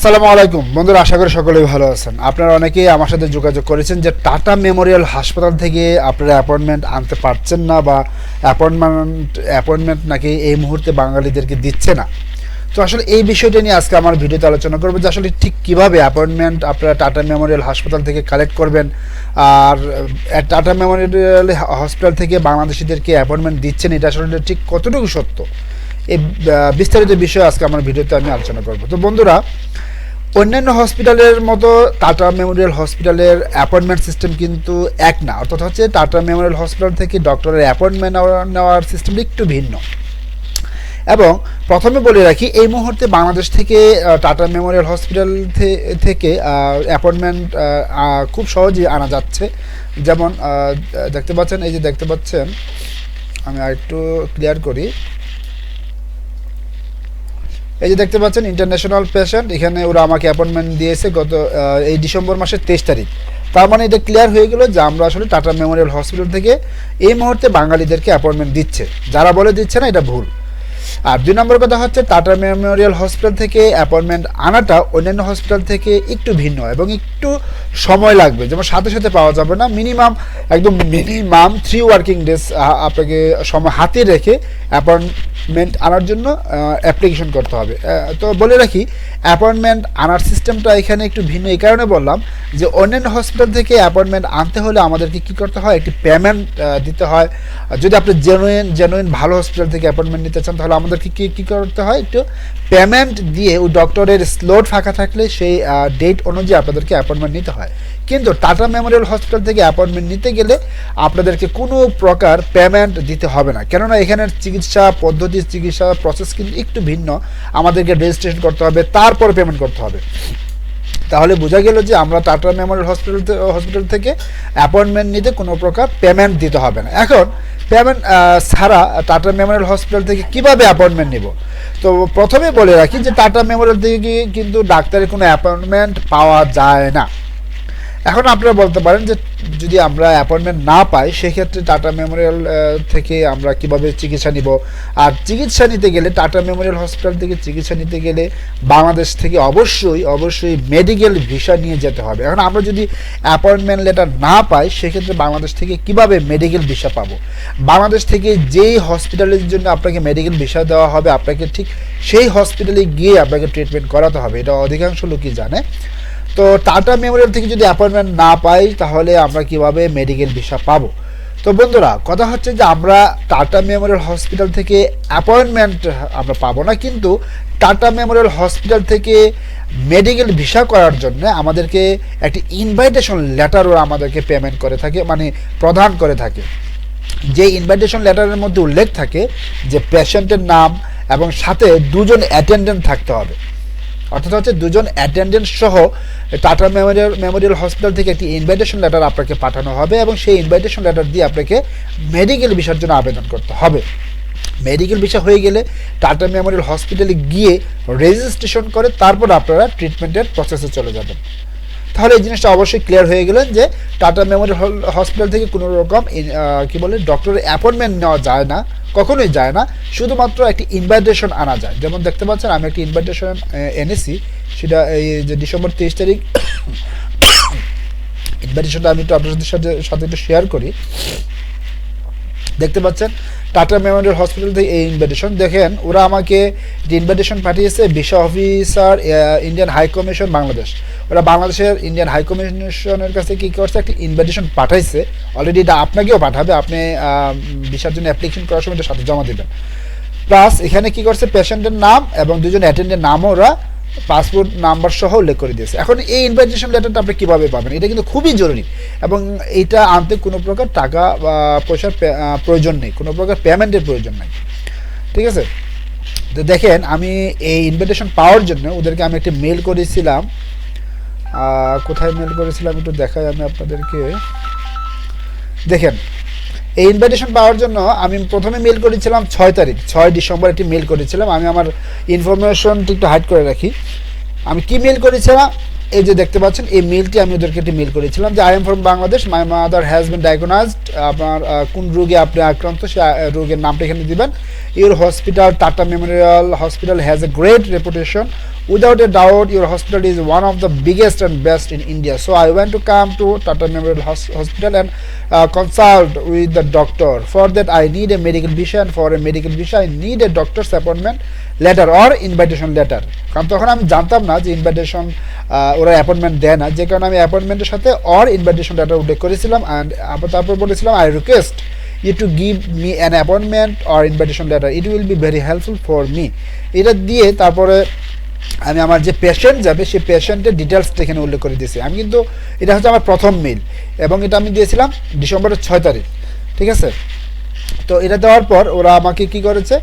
আসসালামু আলাইকুম। বন্ধুরা, আশা করি সকলেই ভালো আছেন। আপনারা অনেকেই আমার সাথে যোগাযোগ করেছেন যে টাটা মেমোরিয়াল হাসপাতাল থেকে আপনারা অ্যাপয়েন্টমেন্ট আনতে পারছেন না বা অ্যাপয়েন্টমেন্ট অ্যাপয়েন্টমেন্ট নাকি এই মুহূর্তে বাঙালিদেরকে দিচ্ছে না। তো আসলে এই বিষয়টা নিয়ে আজকে আমার ভিডিওতে আলোচনা করব যে আসলে ঠিক কীভাবে অ্যাপয়েন্টমেন্ট আপনারা টাটা মেমোরিয়াল হাসপাতাল থেকে কালেক্ট করবেন আর টাটা মেমোরিয়াল হসপিটাল থেকে বাংলাদেশিদেরকে অ্যাপয়েন্টমেন্ট দিচ্ছেন, এটা আসলে ঠিক কতটুকু সত্য? এই বিস্তারিত বিষয়ে আজকে আমার ভিডিওতে আমি আলোচনা করব। তো বন্ধুরা অন্যান্য হসপিটালের মতো টাটা মেমোরিয়াল হসপিটালের অ্যাপয়েন্টমেন্ট সিস্টেম কিন্তু এক না। অর্থাৎ হচ্ছে টাটা মেমোরিয়াল হসপিটাল থেকে ডক্টরের অ্যাপয়েন্টমেন্ট নেওয়ার সিস্টেমটা একটু ভিন্ন। এবং প্রথমে বলে রাখি, এই মুহূর্তে বাংলাদেশ থেকে টাটা মেমোরিয়াল হসপিটাল থেকে অ্যাপয়েন্টমেন্ট খুব সহজেই আনা যাচ্ছে। যেমন দেখতে পাচ্ছেন, এই যে দেখতে পাচ্ছেন, আমি আরেকটু ক্লিয়ার করি। এই যে দেখতে পাচ্ছেন ইন্টারন্যাশনাল পেশেন্ট এখানে ওরা আমাকে অ্যাপয়েন্টমেন্ট দিয়েছে গত এই ডিসেম্বর মাসের তেইশ তারিখ। তার মানে এটা ক্লিয়ার হয়ে গেলো যে আমরা আসলে টাটা মেমোরিয়াল হসপিটাল থেকে এই মুহূর্তে বাঙালিদেরকে অ্যাপয়েন্টমেন্ট দিচ্ছে। যারা বলে দিচ্ছে না, এটা ভুল। আর দুই নম্বর কথা হচ্ছে টাটা মেমোরিয়াল হসপিটাল থেকে অ্যাপয়েন্টমেন্ট আনাটা অন্যান্য হসপিটাল থেকে একটু ভিন্ন এবং একটু সময় লাগবে। যেমন সাথে সাথে পাওয়া যাবে না। মিনিমাম, একদম মিনিমাম থ্রি ওয়ার্কিং ডেজ আপনাকে সময় হাতে রেখে অ্যাপয়েন্টমেন্ট আনার জন্য অ্যাপ্লিকেশন করতে হবে। তো বলে রাখি, অ্যাপয়েন্টমেন্ট আনার সিস্টেমটা এখানে একটু ভিন্ন। এই কারণে বললাম যে অন্যান্য হসপিটাল থেকে অ্যাপয়েন্টমেন্ট আনতে হলে আমাদেরকে কী করতে হয়? একটি পেমেন্ট দিতে হয়। যদি আপনি জেনুইন জেনুইন ভালো হসপিটাল থেকে অ্যাপয়েন্টমেন্ট নিতে চান, তাহলে আমাদেরকে কী কী করতে হয়? একটু পেমেন্ট দিয়ে ওই ডক্টরের স্লট ফাঁকা থাকলে সেই ডেট অনুযায়ী আপনাদেরকে অ্যাপয়েন্টমেন্ট নিতে হয়। কিন্তু টাটা মেমোরিয়াল হসপিটাল থেকে অ্যাপয়েন্টমেন্ট নিতে গেলে আপনাদেরকে কোনো প্রকার পেমেন্ট দিতে হবে না। কেননা এখানের চিকিৎসা পদ্ধতি, চিকিৎসা প্রসেস কিন্তু একটু ভিন্ন। আমাদেরকে রেজিস্ট্রেশন করতে হবে, তারপর পেমেন্ট করতে হবে। তাহলে বোঝা গেল যে আমরা টাটা মেমোরিয়াল হসপিটাল হসপিটাল থেকে অ্যাপয়েন্টমেন্ট নিতে কোনো প্রকার পেমেন্ট দিতে হবে না। এখন পেমেন্ট ছাড়া টাটা মেমোরিয়াল হসপিটাল থেকে কীভাবে অ্যাপয়েন্টমেন্ট নিব? তো প্রথমে বলে রাখি যে টাটা মেমোরিয়াল থেকে কিন্তু ডাক্তারের কোনো অ্যাপয়েন্টমেন্ট পাওয়া যায় না। এখন আপনারা বলতে পারেন যে যদি আমরা অ্যাপয়েন্টমেন্ট না পাই, সেক্ষেত্রে টাটা মেমোরিয়াল থেকে আমরা কীভাবে চিকিৎসা নিব? আর চিকিৎসা নিতে গেলে টাটা মেমোরিয়াল হসপিটাল থেকে চিকিৎসা নিতে গেলে বাংলাদেশ থেকে অবশ্যই অবশ্যই মেডিকেল ভিসা নিয়ে যেতে হবে। এখন আমরা যদি অ্যাপয়েন্টমেন্ট লেটার না পাই, সেক্ষেত্রে বাংলাদেশ থেকে কীভাবে মেডিকেল ভিসা পাবো? বাংলাদেশ থেকে যেই হসপিটালের জন্য আপনাকে মেডিকেল ভিসা দেওয়া হবে, আপনাকে ঠিক সেই হসপিটালে গিয়ে আপনাকে ট্রিটমেন্ট করাতে হবে। এটা অধিকাংশ লোকই জানে। তো টাটা মেমোরিয়াল থেকে যদি অ্যাপয়েন্টমেন্ট না পাই, তাহলে আমরা কীভাবে মেডিকেল ভিসা পাবো? তো বন্ধুরা, কথা হচ্ছে যে আমরা টাটা মেমোরিয়াল হসপিটাল থেকে অ্যাপয়েন্টমেন্ট আমরা পাবো না, কিন্তু টাটা মেমোরিয়াল হসপিটাল থেকে মেডিকেল ভিসা করার জন্য আমাদেরকে একটি ইনভাইটেশন লেটার ওরা আমাদেরকে পেমেন্ট করে থাকে মানে প্রদান করে থাকে। যে ইনভাইটেশন লেটারের মধ্যে উল্লেখ থাকে যে পেশেন্টের নাম এবং সাথে দুজন অ্যাটেন্ডেন্ট থাকতে হবে। অর্থাৎ হচ্ছে দুজন অ্যাটেন্ডেন্ট সহ টাটা মেমোরিয়াল মেমোরিয়াল হসপিটাল থেকে একটি ইনভাইটেশন লেটার আপনাকে পাঠানো হবে এবং সেই ইনভাইটেশন লেটার দিয়ে আপনাকে মেডিকেল ভিসার জন্য আবেদন করতে হবে। মেডিকেল বিষয় হয়ে গেলে টাটা মেমোরিয়াল হসপিটালে গিয়ে রেজিস্ট্রেশন করে, তারপর আপনারা ট্রিটমেন্টের প্রসেসে চলে যাবেন। তাহলে এই জিনিসটা অবশ্যই ক্লিয়ার হয়ে গেলেন যে টাটা মেমোরিয়াল হসপিটাল থেকে কোনো রকম কি বলে ডক্টরের অ্যাপয়েন্টমেন্ট নেওয়া যায় না, কখনোই যায় না। শুধুমাত্র একটি ইনভাইটেশন আনা যায়। যেমন দেখতে পাচ্ছেন, আমি একটি ইনভাইটেশন এনেছি। সেটা এই যে ডিসেম্বর তেইশ তারিখ ইনভাইটেশনটা আমি একটু আপনাদের সাথে সাথে একটু শেয়ার করি। দেখতে পাচ্ছেন? টাটা মেমোরিয়াল হসপিটাল থেকে এই ইনভাইটেশন দেখেন, ওরা আমাকে যে ইনভাইটেশন পাঠিয়েছে visa officer Indian high commission Bangladesh ওরা বাংলাদেশের ইন্ডিয়ান হাই কমিশনের কাছে কী করছে? একটা ইনভাইটেশন পাঠাইছে। অলরেডি এটা আপনাকেও পাঠাবে। আপনি ভিসার জন্য অ্যাপ্লিকেশন করার সময় এটা সাথে জমা দেবেন। প্লাস এখানে কি করছে? পেশেন্টের নাম এবং দুজন অ্যাটেন্ডের নামও ওরা পাসপোর্ট নাম্বার সহ উল্লেখ করে দিয়েছে। এখন এই ইনভাইটেশন লেটারটা আপনি কীভাবে পাবেন? এটা কিন্তু খুবই জরুরি এবং এইটা আনতে কোনো প্রকার টাকা বা পয়সার প্রয়োজন নেই, কোনো প্রকার পেমেন্টের প্রয়োজন নেই। ঠিক আছে? তো দেখেন, আমি এই ইনভিটেশন পাওয়ার জন্য ওদেরকে আমি একটি মেল করেছিলাম। কোথায় মেল করেছিলাম একটু দেখাই আমি আপনাদেরকে। দেখেন এই ইনভাইটেশন পাওয়ার জন্য আমি প্রথমে মেল করেছিলাম ছয় তারিখ, ছয় ডিসেম্বর একটি মেল করেছিলাম। আমি আমার ইনফরমেশনটি একটু হাইড করে রাখি। আমি কি মেল করেছিলাম? এই যে দেখতে পাচ্ছেন, এই মেলটি আমি ওদেরকে একটি মেল করেছিলাম যে I am from Bangladesh my mother has been diagnosed আপনার কোন রোগে আপনি আক্রান্ত, সে রোগের নামটা এখানে দিবেন। Your hospital Tata memorial hospital has a great reputation without a doubt your hospital is one of the biggest and best in India so I want to come to Tata memorial hospital and consult with the doctor. For that, i need a medical visa and for a medical visa i need a doctor's appointment letter or invitation letter. কারণ তখন আমি জানতাম না যে invitation ওরা appointment দেয় না। যে কারণে আমি অ্যাপয়েন্টমেন্টের সাথে অর ইনভাইটেশন লেটার উল্লেখ করেছিলাম অ্যান্ড তারপর বলেছিলাম I request you to give me an appointment or invitation letter it will be very helpful for me এটা দিয়ে তারপরে আমি আমার যে পেশেন্ট যাবে, সেই পেশেন্টের ডিটেলসটা এখানে উল্লেখ করে দিয়েছি। আমি কিন্তু এটা হচ্ছে আমার প্রথম মেল এবং এটা আমি দিয়েছিলাম ডিসেম্বরের ছয় তারিখ, ঠিক আছে? তো এটা দেওয়ার পর ওরা আমাকে কি করেছে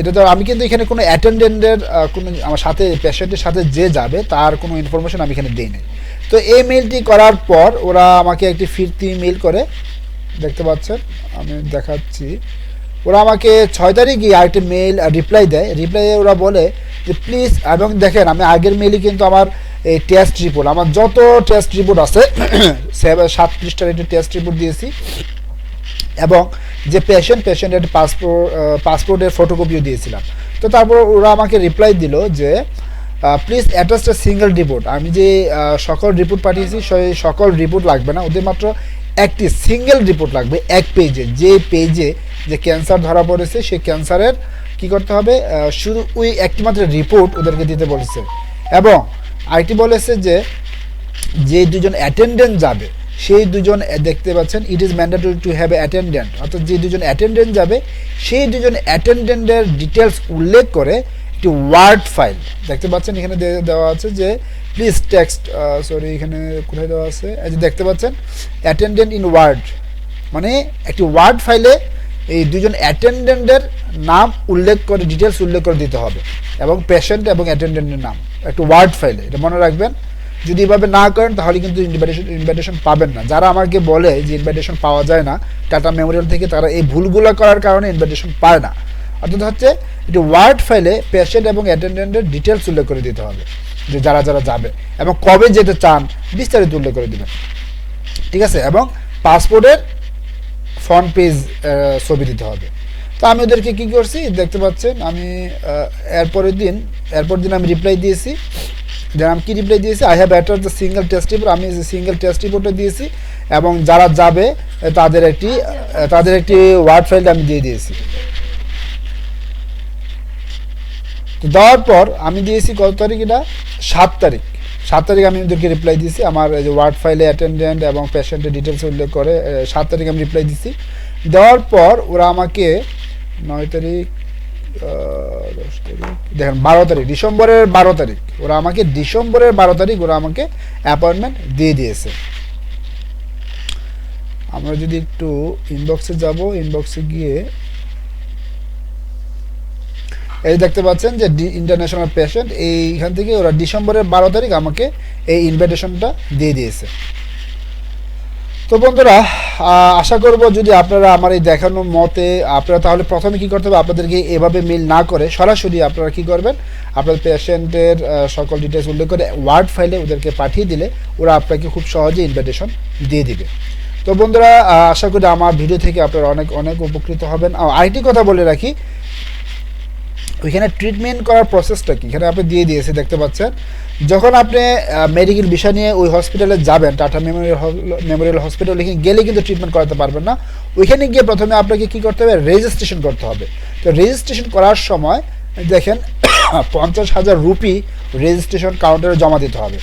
এটা দেওয়ার আমি কিন্তু এখানে কোনো অ্যাটেন্ডেন্টের কোনো আমার সাথে পেশেন্টের সাথে যে যাবে, তার কোনো ইনফরমেশন আমি এখানে দিই নাই তো এই মেলটি করার পর ওরা আমাকে একটি ফিরতি মেল করে, দেখতে পাচ্ছেন? আমি দেখাচ্ছি। ওরা আমাকে ছয় তারিখে আরেকটি মেল রিপ্লাই দেয়। রিপ্লাইয়ে ওরা বলে যে প্লিজ এবং দেখেন, আমি আগের মেলই কিন্তু আমার, এই টেস্ট রিপোর্ট আমার যত টেস্ট রিপোর্ট আছে সাত পৃষ্ঠার একটি টেস্ট রিপোর্ট দিয়েছি। এবং যে পেশেন্ট পেশেন্টের পাসপোর্ট পাসপোর্টের ফটোকপিও দিয়েছিলাম। তো তারপর ওরা আমাকে রিপ্লাই দিল যে please attach a single report আমি যে সকল রিপোর্ট পাঠিয়েছি, সেই সকল রিপোর্ট লাগবে না। ওদের মাত্র একটি সিঙ্গেল রিপোর্ট লাগবে, এক পেজে যে পেজে যে ক্যান্সার ধরা পড়েছে সেই ক্যান্সারের কি করতে হবে? শুধু ওই একটি মাত্র রিপোর্ট ওদেরকে দিতে বলেছে। এবং আইটি বলেছে যে যে দুজন অ্যাটেন্ডেন্ট যাবে, সেই দুজন দেখতে পাচ্ছেন it is mandatory to have attendant অর্থাৎ যে দুজন অ্যাটেন্ডেন্ট যাবে, সেই দুজন অ্যাটেন্ডেন্টের ডিটেলস উল্লেখ করে একটি ওয়ার্ড ফাইল দেখতে পাচ্ছেন, এখানে দেওয়া আছে যে প্লিজ টেক্সট সরি এখানে কোথায় দেওয়া আছে? এই যে দেখতে পাচ্ছেন অ্যাটেন্ডেন্ট ইন ওয়ার্ড মানে একটি ওয়ার্ড ফাইলে এই দুজন অ্যাটেন্ডেন্টের নাম উল্লেখ করে ডিটেলস উল্লেখ করে দিতে হবে। এবং পেশেন্ট এবং অ্যাটেন্ডেন্টের নাম। একটু ওয়ার্ড ফাইলে এটা মনে রাখবেন, যদি এভাবে না করেন, তাহলে কিন্তু ইনভাইটেশন ইনভাইটেশন পাবেন না। যারা আমাকে বলে যে ইনভাইটেশন পাওয়া যায় না টাটা মেমোরিয়াল থেকে তারা এই ভুলগুলো করার কারণে ইনভাইটেশন পায় না। অর্থাৎ হচ্ছে, একটি ওয়ার্ড ফাইলে পেশেন্ট এবং অ্যাটেন্ডেন্টের ডিটেলস উল্লেখ করে দিতে হবে। যে যারা যারা যাবে এবং কবে যেতে চান বিস্তারিত উল্লেখ করে দেবেন। ঠিক আছে? এবং পাসপোর্টের ফ্রন্ট পেজ ছবি দিতে হবে। তো আমি ওদেরকে কী করছি? দেখতে পাচ্ছেন, আমি এরপরের দিন এরপর দিন আমি রিপ্লাই দিয়েছি। দেন আমি কী রিপ্লাই দিয়েছি? I have attach the single test report আমি সিঙ্গেল টেস্ট রিপোর্টটা দিয়েছি এবং যারা যাবে, তাদের একটি তাদের একটি ওয়ার্ড ফাইল আমি দিয়ে দিয়েছি। তো দেওয়ার পর আমি দিয়েছি কত তারিখ এটা? সাত তারিখ। সাত তারিখ আমি ওদেরকে রিপ্লাই দিয়েছি। আমার যে ওয়ার্ড ফাইলে অ্যাটেন্ডেন্ট এবং পেশেন্টের ডিটেলস উল্লেখ করে সাত তারিখ আমি রিপ্লাই দিয়েছি। দেওয়ার পর ওরা আমাকে নয় তারিখ দশ তারিখ, দেখেন বারো তারিখ, ডিসেম্বরের বারো তারিখ। ওরা আমাকে ডিসেম্বরের বারো তারিখ ওরা আমাকে অ্যাপয়েন্টমেন্ট দিয়ে দিয়েছে। আমরা যদি একটু ইনবক্সে যাব ইনবক্সে গিয়ে এই দেখতে পাচ্ছেন যে ডি ইন্টারন্যাশনাল পেশেন্ট এইখান থেকে ওরা ডিসেম্বরের বারো তারিখ আমাকে এই ইনভাইটেশনটা দিয়ে দিয়েছে। তো বন্ধুরা আশা করব যদি আপনারা আমার এই দেখানো মতে, আপনারা তাহলে প্রথমে কি করতে হবে, আপনাদেরকে এভাবে মেল না করে সরাসরি আপনারা কি করবেন, আপনার পেশেন্টের সকল ডিটেলস উল্লেখ করে ওয়ার্ড ফাইলে ওদেরকে পাঠিয়ে দিলে ওরা আপনাকে খুব সহজে ইনভাইটেশন দিয়ে দিবে। তো বন্ধুরা আশা করি আমার ভিডিও থেকে আপনারা অনেক অনেক উপকৃত হবেন। আইটি কথা বলে রাখি ওইখানে ট্রিটমেন্ট করার প্রসেসটা কি? এখানে আপনি দিয়ে দিয়েছে, দেখতে পাচ্ছেন। যখন আপনি মেডিকেল বিষয় নিয়ে ওই হসপিটালে যাবেন টাটা মেমোরিয়াল মেমোরিয়াল হসপিটাল গেলে কিন্তু ট্রিটমেন্ট করাতে পারবেন না। ওইখানে গিয়ে প্রথমে আপনাকে কি করতে হবে? রেজিস্ট্রেশন করতে হবে। তো রেজিস্ট্রেশন করার সময়, দেখেন, পঞ্চাশ হাজার রুপি রেজিস্ট্রেশন কাউন্টারে জমা দিতে হবে।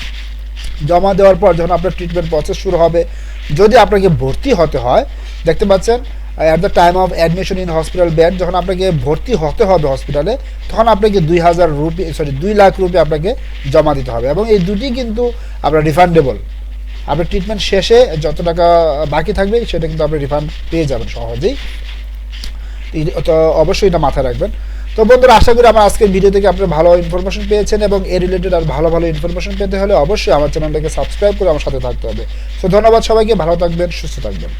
জমা দেওয়ার পর যখন আপনার ট্রিটমেন্ট প্রসেস শুরু হবে, যদি আপনাকে ভর্তি হতে হয়, দেখতে পাচ্ছেন at the time of admission in hospital bed যখন আপনাকে ভর্তি হতে হবে হসপিটালে তখন আপনাকে দুই হাজার রুপি সরি দুই লাখ রুপি আপনাকে জমা দিতে হবে। এবং এই দুটি কিন্তু আপনার রিফান্ডেবল আপনার ট্রিটমেন্ট শেষে যত টাকা বাকি থাকবে, সেটা কিন্তু আপনি রিফান্ড পেয়ে যাবেন সহজেই। তো অবশ্যই এটা মাথায় রাখবেন। তো বন্ধুরা, আশা করি আমার আজকের ভিডিও থেকে আপনারা ভালো ইনফরমেশন পেয়েছেন এবং এ রিলেটেড আর ভালো ভালো ইনফরমেশন পেতে হলে অবশ্যই আমার চ্যানেলটাকে সাবস্ক্রাইব করে আমার সাথে থাকতে হবে। তো ধন্যবাদ সবাইকে, ভালো থাকবেন, সুস্থ থাকবেন।